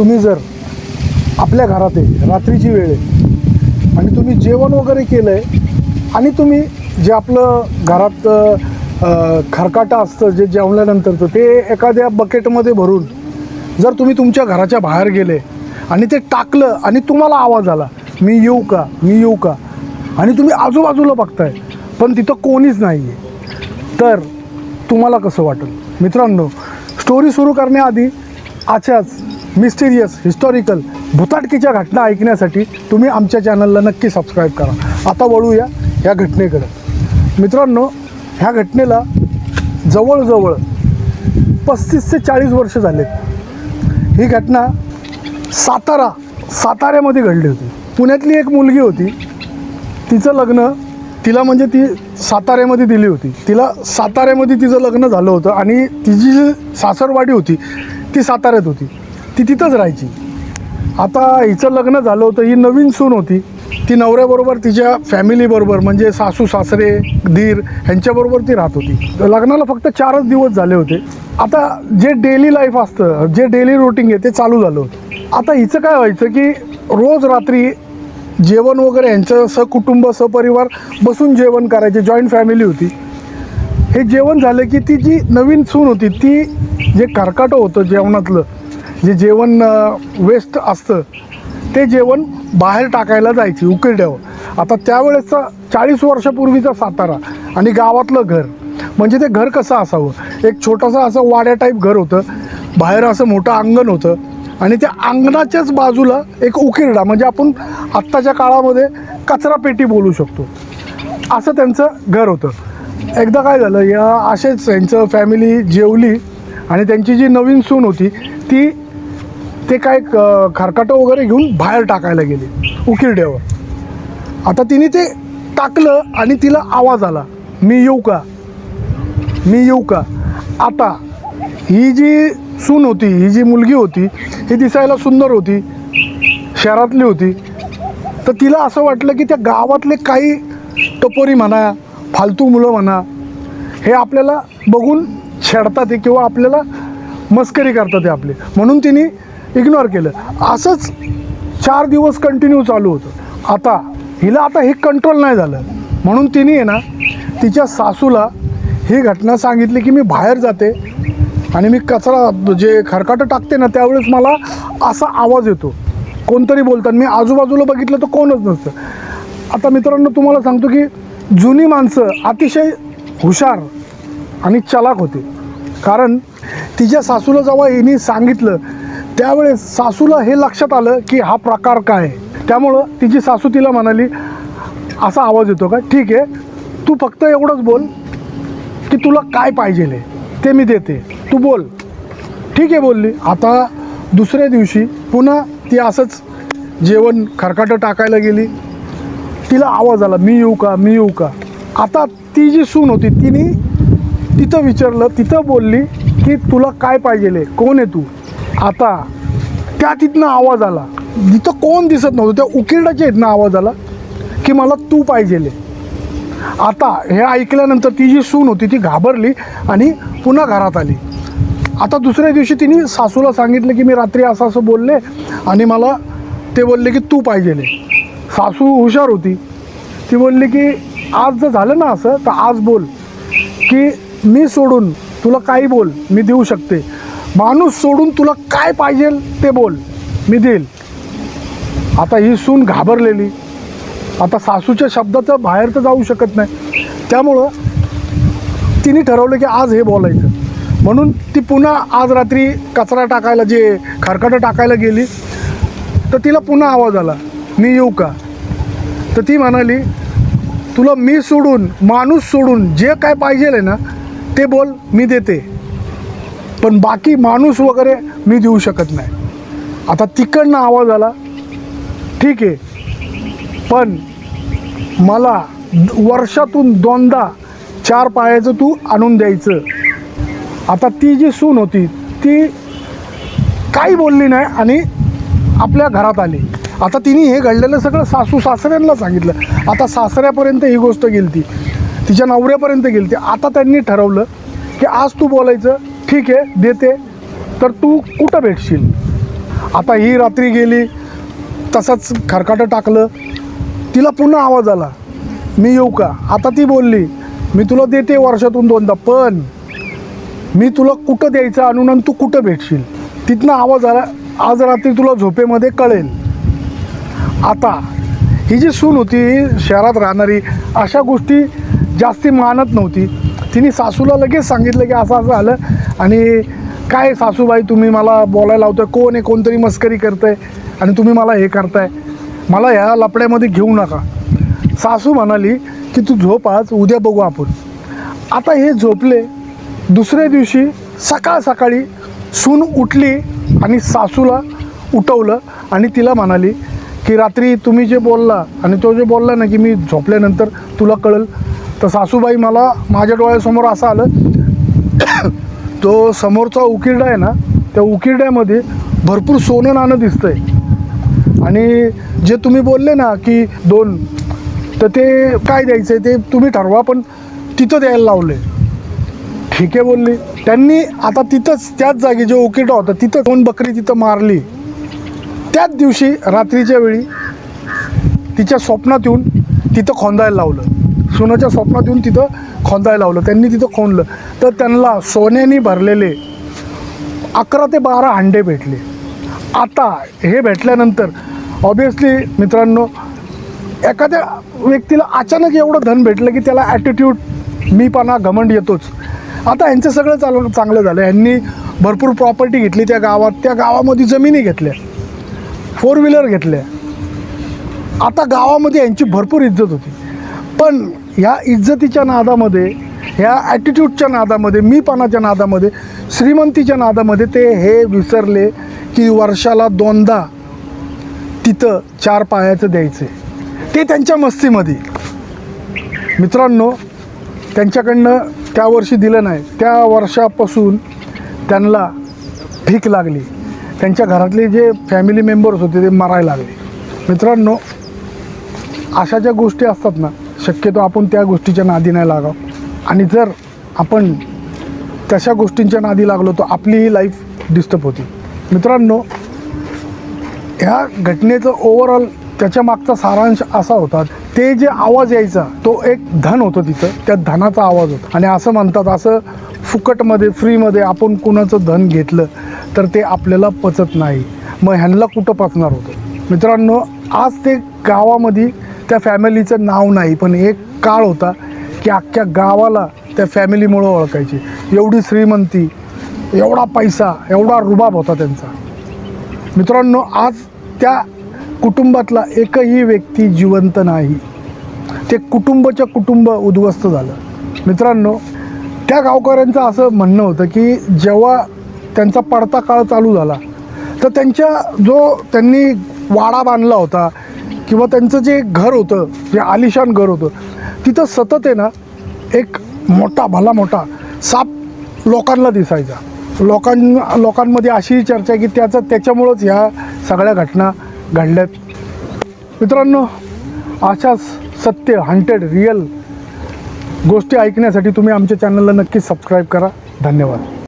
तुम्ही जर आपल्या घरात आहे रात्रीची वेळ आहे आणि तुम्ही जेवण वगैरे केलं आहे आणि तुम्ही जे आपलं घरात खरकाटा खरकाटं असतं जे जेवल्यानंतरचं ते एखाद्या बकेटमध्ये भरून जर तुम्ही तुमच्या घराच्या बाहेर गेले आणि ते टाकलं आणि तुम्हाला आवाज आला मी येऊ का मी येऊ का आणि तुम्ही आजूबाजूला बघताय पण तिथं कोणीच नाही आहे तर तुम्हाला कसं वाटेल? मित्रांनो स्टोरी सुरू करण्याआधी अशाच मिस्टिरियस हिस्टॉरिकल भुताटकीच्या घटना ऐकण्यासाठी तुम्ही आमच्या चॅनलला नक्की सबस्क्राईब करा. आता वळूया ह्या घटनेकडे. मित्रांनो ह्या घटनेला जवळजवळ पस्तीस ते चाळीस वर्ष झालेत. ही घटना सातारा साताऱ्यामध्ये घडली होती. पुण्यातली एक मुलगी होती. तिचं लग्न तिला म्हणजे ती साताऱ्यामध्ये दिली होती. तिला साताऱ्यामध्ये तिचं लग्न झालं होतं आणि तिची जी सासरवाडी होती ती साताऱ्यात होती. ती तिथंच राहायची. आता हिचं लग्न झालं होतं ही नवीन सून होती. ती नवऱ्याबरोबर तिच्या फॅमिलीबरोबर म्हणजे सासू सासरे धीर ह्यांच्याबरोबर ती राहत होती. लग्नाला फक्त चारच दिवस झाले होते. आता जे डेली लाईफ असतं जे डेली रुटीन आहे ते चालू झालं होतं. आता हिचं काय व्हायचं की रोज रात्री जेवण वगैरे यांचं सहकुटुंब सहपरिवार बसून जेवण करायचे जॉईंट फॅमिली होती. हे जेवण झालं की ती जी नवीन सून होती ती जे कर्काटं होतं जेवणातलं जे जेवण वेस्ट असतं ते जेवण बाहेर टाकायला जायची उकिरड्यावर. आता त्यावेळेसचा चाळीस वर्षापूर्वीचा सातारा आणि गावातलं घर म्हणजे ते घर कसं असावं? एक छोटंसं असं वाड्या टाईप घर होतं. बाहेर असं मोठं अंगण होतं आणि त्या अंगणाच्याच बाजूला एक उकिरडा म्हणजे आपण आत्ताच्या काळामध्ये कचरा पेटी बोलू शकतो. असं त्यांचं घर होतं. एकदा काय झालं या असेच यांचं फॅमिली जेवली आणि त्यांची जी नवीन सून होती ती ते काय खरकाटं वगैरे घेऊन बाहेर टाकायला गेले उकिरड्यावर आता तिने ते टाकलं आणि तिला आवाज आला मी येऊ का? मी येऊ का? आता ही जी सून होती ही जी मुलगी होती ही दिसायला सुंदर होती शहरातली होती तर तिला असं वाटलं की त्या गावातले काही टपोरी म्हणा फालतू मुलं म्हणा हे आपल्याला बघून छेडतात आहे किंवा आपल्याला मस्करी करतात आहे आपले. म्हणून तिने इग्नोर केलं. असंच चार दिवस कंटिन्यू चालू होतं. आता हिला आता हे कंट्रोल नाही झालं. म्हणून तिने आहे ना तिच्या सासूला ही घटना सांगितली की मी बाहेर जाते आणि मी कचरा जे खरकाटं टाकते ना त्यावेळेस मला असा आवाज येतो. कोणतरी बोलतात. मी आजूबाजूला बघितलं तर कोणच नसतं. आता मित्रांनो तुम्हाला सांगतो की जुनी माणसं अतिशय हुशार आणि चलाक होते. कारण तिच्या सासूला जेव्हा हिने सांगितलं त्यावेळेस सासूला हे लक्षात आलं की हा प्रकार काय? त्यामुळं तिची सासू तिला म्हणाली असा आवाज येतो का? ठीक आहे. तू फक्त एवढंच बोल की तुला काय पाहिजे ते मी देते. तू बोल. ठीक आहे बोलली. आता दुसऱ्या दिवशी पुन्हा ती असंच जेवण खरकाटं टाकायला गेली. तिला आवाज आला मी येऊ का? मी येऊ का? आता ती जी सून होती तिने तिथं विचारलं तिथं बोलली की तुला काय पाहिजे कोण आहे तू? आता त्या तिथनं आवाज आला. तिथं कोण दिसत नव्हतं त्या उकिरडाच्या इथनं आवाज आला की मला तू पाहिजेले. आता हे ऐकल्यानंतर ती जी सून होती ती घाबरली आणि पुन्हा घरात आली. आता दुसऱ्या दिवशी तिने सासूला सांगितलं की मी रात्री असं असं बोलले आणि मला ते बोलले की तू पाहिजेले. सासू हुशार होती. ती बोलली की आज जर झालं ना असं तर आज बोल की मी सोडून तुला काही बोल मी देऊ शकते. माणूस सोडून तुला काय पाहिजे ते बोल. मी देईल. आता ही सून घाबरलेली. आता सासूच्या शब्दाचं बाहेर तर जाऊ शकत नाही. त्यामुळं तिने ठरवलं की आज हे बोलायचं. म्हणून ती पुन्हा आज रात्री कचरा टाकायला जे खरकटं टाकायला गेली तर तिला पुन्हा आवाज आला मी येऊ का? तर ती म्हणाली तुला मी सोडून माणूस सोडून जे काय पाहिजे आहे ना ते बोल मी देते. पण बाकी माणूस वगैरे मी देऊ शकत नाही. आता तिकडनं आवाज आला. ठीक आहे. पण मला वर्षातून दोनदा चार पायाचं तू आणून द्यायचं. आता ती जी सून होती ती काही बोलली नाही आणि आपल्या घरात आली. आता तिने हे घडलेलं सगळं सासू सासऱ्यांना सांगितलं. आता सासऱ्यापर्यंत ही गोष्ट गेली ती तिच्या नवऱ्यापर्यंत गेली ती आता त्यांनी ठरवलं की आज तू बोलायचं ठीक आहे देते. तर तू कुठं भेटशील? आता ही रात्री गेली तसंच खरकाटं टाकलं. तिला पुन्हा आवाज आला मी येऊ का? आता ती बोलली मी तुला देते वर्षातून दोनदा पण मी तुला कुठं द्यायचं आणून तू कुठं भेटशील? तिथनं आवाज आला आज रात्री तुला झोपेमध्ये कळेल. आता ही जी सून होती शहरात राहणारी अशा गोष्टी जास्ती मानत नव्हती. तिने सासूला लगेच सांगितलं की असं असं आलं आणि काय सासूबाई तुम्ही मला बोलायला लावतोय? कोण आहे? कोणतरी मस्करी करतंय? आणि तुम्ही मला हे करताय? मला ह्या लपड्यामध्ये घेऊ नका. सासू म्हणाली की तू झोप आज उद्या बघू आपण. आता हे झोपले. दुसऱ्या दिवशी सकाळ सकाळी सून उठली आणि सासूला उठवलं आणि तिला म्हणाली की रात्री तुम्ही जे बोलला आणि तो जे बोलला ना की मी झोपल्यानंतर तुला कळेल तर सासूबाई मला माझ्या डोळ्यासमोर असं आलं तो समोरचा उकिरडा आहे ना त्या उकिरड्यामध्ये भरपूर सोनं नाणं दिसतं आहे आणि जे तुम्ही बोलले ना की दोन तर ते काय द्यायचं आहे ते तुम्ही ठरवा पण तिथं द्यायला लावले ठीक आहे बोलली. त्यांनी आता तिथंच त्याच जागी जे उकिरडा होता तिथं दोन बकरी तिथं मारली त्याच दिवशी रात्रीच्या वेळी तिच्या स्वप्नात येऊन तिथं खोंदायला लावलं. सोनाच्या स्वप्नात येऊन तिथं खोदायला लावलं. त्यांनी तिथं खोंदलं तर त्यांना सोन्याने भरलेले अकरा ते बारा हंडे भेटले. आता हे भेटल्यानंतर ऑब्वियसली मित्रांनो एखाद्या व्यक्तीला अचानक एवढं धन भेटलं की त्याला ॲटिट्यूड मीपणा घमंड येतोच. आता यांचं सगळं चाल चांगलं झालं. यांनी भरपूर प्रॉपर्टी घेतली त्या गावात. त्या गावामध्ये जमिनी घेतल्या. फोर व्हीलर घेतल्या. आता गावामध्ये यांची भरपूर इज्जत होती. पण ह्या इज्जतीच्या नादामध्ये ह्या ॲटिट्यूडच्या नादामध्ये मीपणाच्या नादामध्ये श्रीमंतीच्या नादामध्ये ते हे विसरले की वर्षाला दोनदा तिथं चार पायाचं द्यायचे. ते त्यांच्या मस्तीमध्ये. मित्रांनो त्यांच्याकडनं त्या वर्षी दिलं नाही. त्या वर्षापासून त्यांना भीक लागली. त्यांच्या घरातले जे फॅमिली मेंबर्स होते ते मरायला लागले. मित्रांनो अशा ज्या गोष्टी असतात ना शक्यतो आपण त्या गोष्टीच्या नादी नाही लागाव. आणि जर आपण तशा गोष्टींच्या नादी लागलो तर आपलीही लाईफ डिस्टर्ब होती. मित्रांनो ह्या घटनेचं ओव्हरऑल त्याच्या मागचा सारांश असा होता ते जे आवाज यायचा तो एक धन होतं तिथं. त्या धनाचा आवाज होता. आणि असं म्हणतात असं फुकटमध्ये फ्रीमध्ये आपण कुणाचं धन घेतलं तर ते आपल्याला पचत नाही. मग ह्यांना कुठं पचणार होतं? मित्रांनो आज ते गावामध्ये त्या फॅमिलीचं नाव नाही पण एक काळ होता की अख्ख्या गावाला त्या फॅमिलीमुळं ओळखायची. एवढी श्रीमंती एवढा पैसा एवढा रुबाब होता त्यांचा. मित्रांनो आज त्या कुटुंबातला एकही व्यक्ती जिवंत नाही. ते कुटुंबच्या कुटुंब उद्ध्वस्त झालं. मित्रांनो त्या गावकऱ्यांचं असं म्हणणं होतं की जेव्हा त्यांचा पडता काळ चालू झाला तर त्यांच्या जो त्यांनी वाडा बांधला होता किंवा त्यांचं जे घर होतं जे आलिशान घर होतं तिथं सतत आहे ना एक मोठा भला मोठा साप लोकांना दिसायचा. लोकां लोकांमध्ये अशी चर्चा आहे की त्याचं त्याच्यामुळंच ह्या सगळ्या घटना घडल्यात. मित्रांनो अशाच सत्य हंटेड रिअल गोष्टी ऐकण्यासाठी तुम्ही आमच्या चॅनलला नक्कीच सबस्क्राईब करा. धन्यवाद.